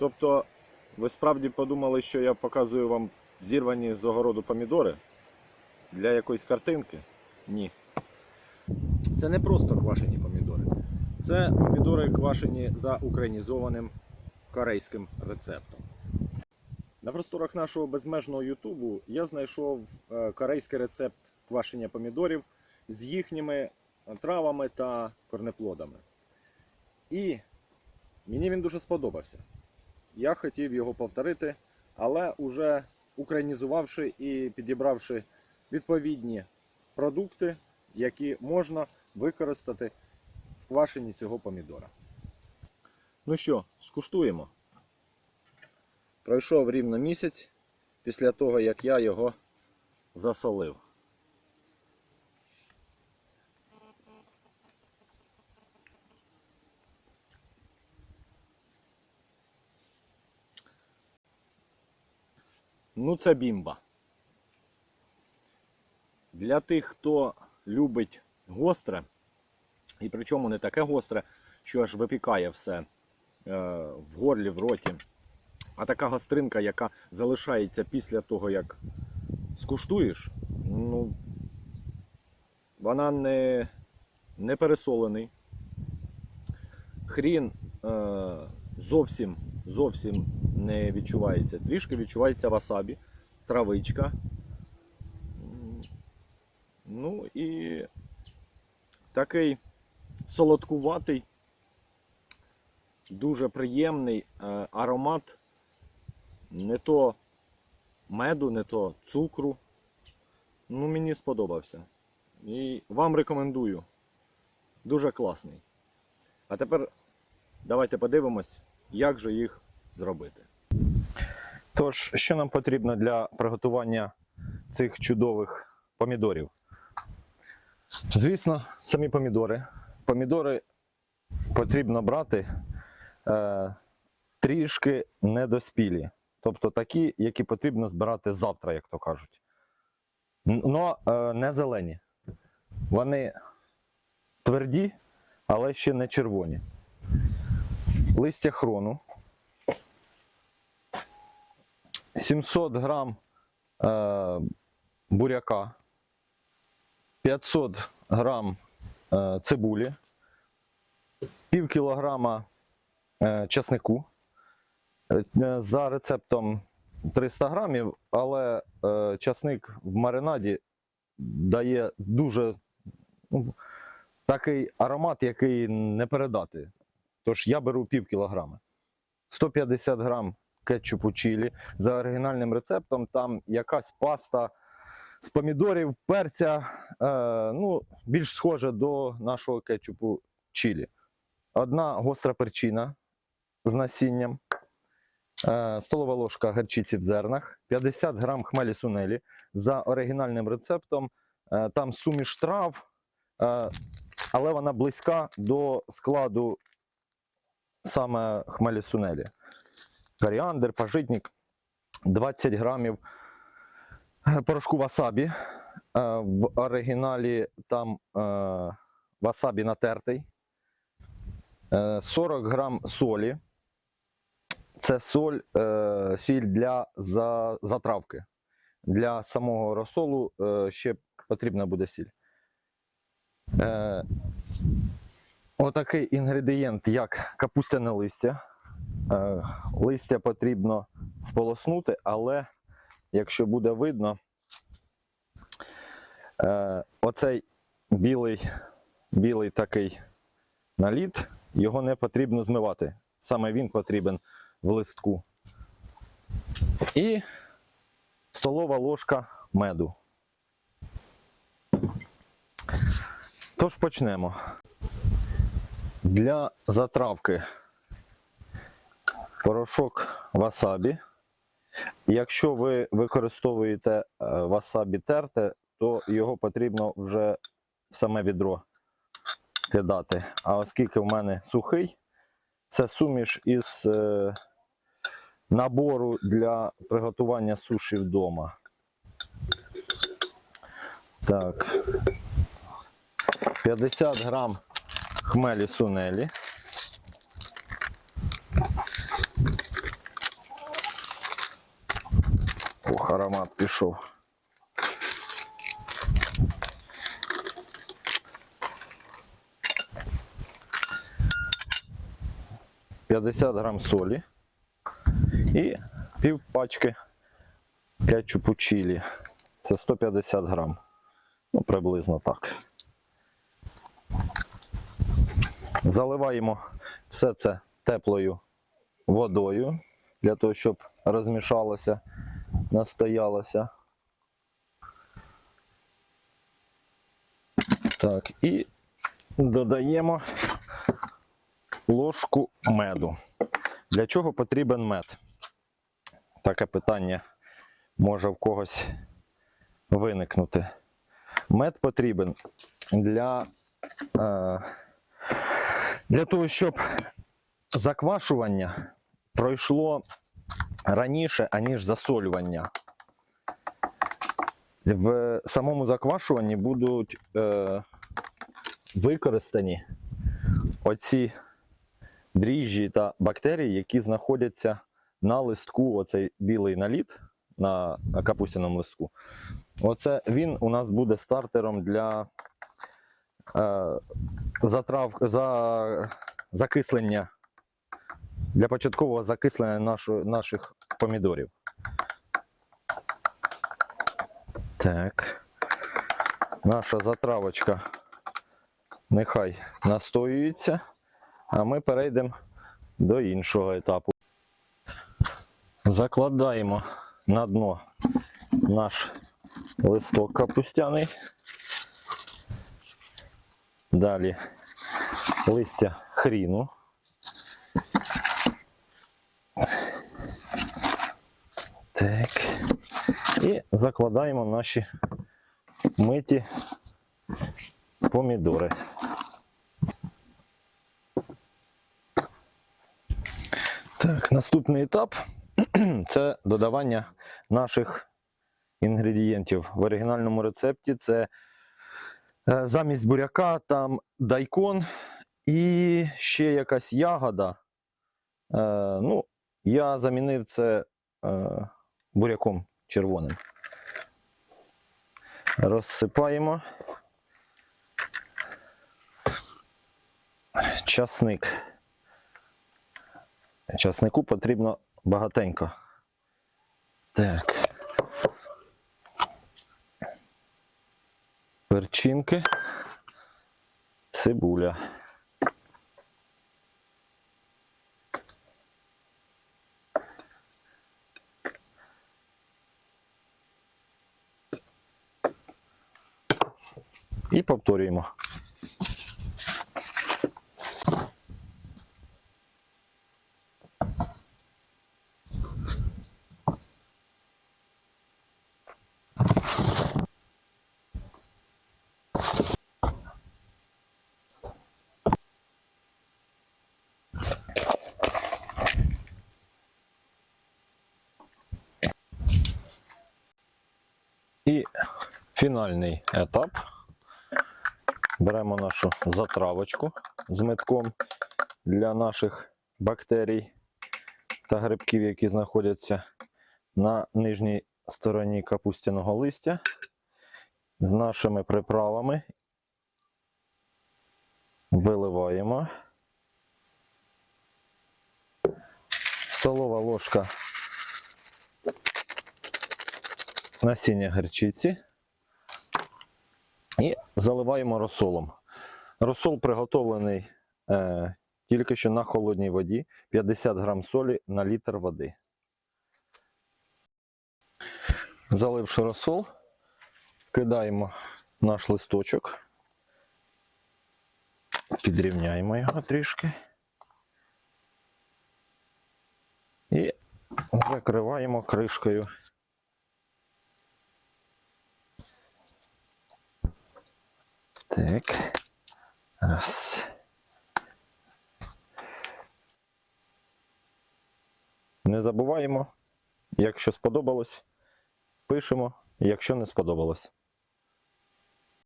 Тобто, ви справді подумали, що я показую вам зірвані з огороду помідори для якоїсь картинки? Ні. Це не просто квашені помідори. Це помідори квашені за українізованим корейським рецептом. На просторах нашого безмежного Ютубу я знайшов е, корейський рецепт квашення помідорів з їхніми травами та корнеплодами. І мені він дуже сподобався. Я хотів його повторити, але уже українізувавши і підібравши відповідні продукти, які можна використати в квашенні цього помідора. Ну що, скуштуємо. Пройшов рівно місяць після того, як я його засолив. Ну, це бімба. Для тих, хто любить гостре, і причому не таке гостре, що аж випікає все е, в горлі, в роті, а така гостринка, яка залишається після того, як скуштуєш, ну, вона не, не пересолений. Хрін е, зовсім, зовсім не відчувається. Трішки відчувається васабі, травичка. Ну і такий солодкуватий, дуже приємний е, аромат. Не то меду, не то цукру. Ну, мені сподобався. І вам рекомендую. Дуже класний. А тепер давайте подивимось, як же їх зробити. Тож, що нам потрібно для приготування цих чудових помідорів? Звісно, самі помідори. Помідори потрібно брати е, трішки недоспілі. Тобто такі, які потрібно збирати завтра, як то кажуть. Но е, не зелені. Вони тверді, але ще не червоні. Листя хрону. 700 грам е, буряка. 500 грам е, цибулі. Пів кілограма е, часнику. Е, За рецептом 300 грамів, але е, часник в маринаді дає дуже ну, такий аромат, який не передати. Тож я беру пів кілограма. 150 грам кетчупу чилі. За оригінальним рецептом там якась паста з помідорів, перця, е, ну, більш схожа до нашого кетчупу чилі. Одна гостра перчина з насінням. Е, Столова ложка гарчиці в зернах, 50 грам хмелі сунелі. За оригінальним рецептом е, там суміш трав, е, але вона близька до складу саме хмелі сунелі. Коріандр, пажитник, 20 грамів е, порошку васабі. Е, В оригіналі там е, васабі натертий. Е, 40 грам солі. Це соль, сіль для затравки. Для самого розсолу ще потрібна буде сіль. Отакий інгредієнт, як капустяне листя. Е, листя потрібно сполоснути, але якщо буде видно, е, оцей білий, білий такий наліт, його не потрібно змивати. Саме він потрібен в листку. І столова ложка меду. Тож почнемо. Для затравки порошок васабі. Якщо ви використовуєте е, васабі терте, то його потрібно вже в саме відро кидати. А оскільки в мене сухий, це суміш із е, набору для приготування суші вдома. Так. 50 грам хмелі сунелі. Ох, аромат пішов. П'ятдесят грам солі і пів пачки кетчупу чилі. Це 150 грам. Ну, приблизно так. Заливаємо все це теплою водою для того, щоб розмішалося, настоялося. Так, і додаємо ложку меду. Для чого потрібен мед? Таке питання може в когось виникнути. Мед потрібен для, е, для того, щоб заквашування пройшло раніше, аніж засолювання. В самому заквашуванні будуть е, використані оці дріжджі та бактерії, які знаходяться на листку, оцей білий наліт на капустяному листку. Оце він у нас буде стартером для е, затрав, за, закислення, для початкового закислення нашої- наших помідорів. Так. Наша затравочка нехай настоюється, а ми перейдемо до іншого етапу. Закладаємо на дно наш листок капустяний. Далі листя хріну. Так. І закладаємо наші миті помідори. Так, наступний етап це додавання наших інгредієнтів. В оригінальному рецепті це замість буряка там дайкон і ще якась ягода. Е, ну, я замінив це е, буряком червоним. Розсипаємо. Часник. Часнику потрібно багатенько. Так. Перчинки. Цибуля. І повторюємо. І фінальний етап. Беремо нашу затравочку з метком для наших бактерій та грибків, які знаходяться на нижній стороні капустяного листя з нашими приправами. Виливаємо. Столова ложка насіння гірчиці. І заливаємо розсолом. Розсол приготовлений е, тільки що на холодній воді 50 грам солі на літр води. Заливши розсол, кидаємо наш листочок, підрівняємо його трішки і закриваємо кришкою. Так. Раз. Не забуваємо, якщо сподобалось, пишемо, якщо не сподобалось.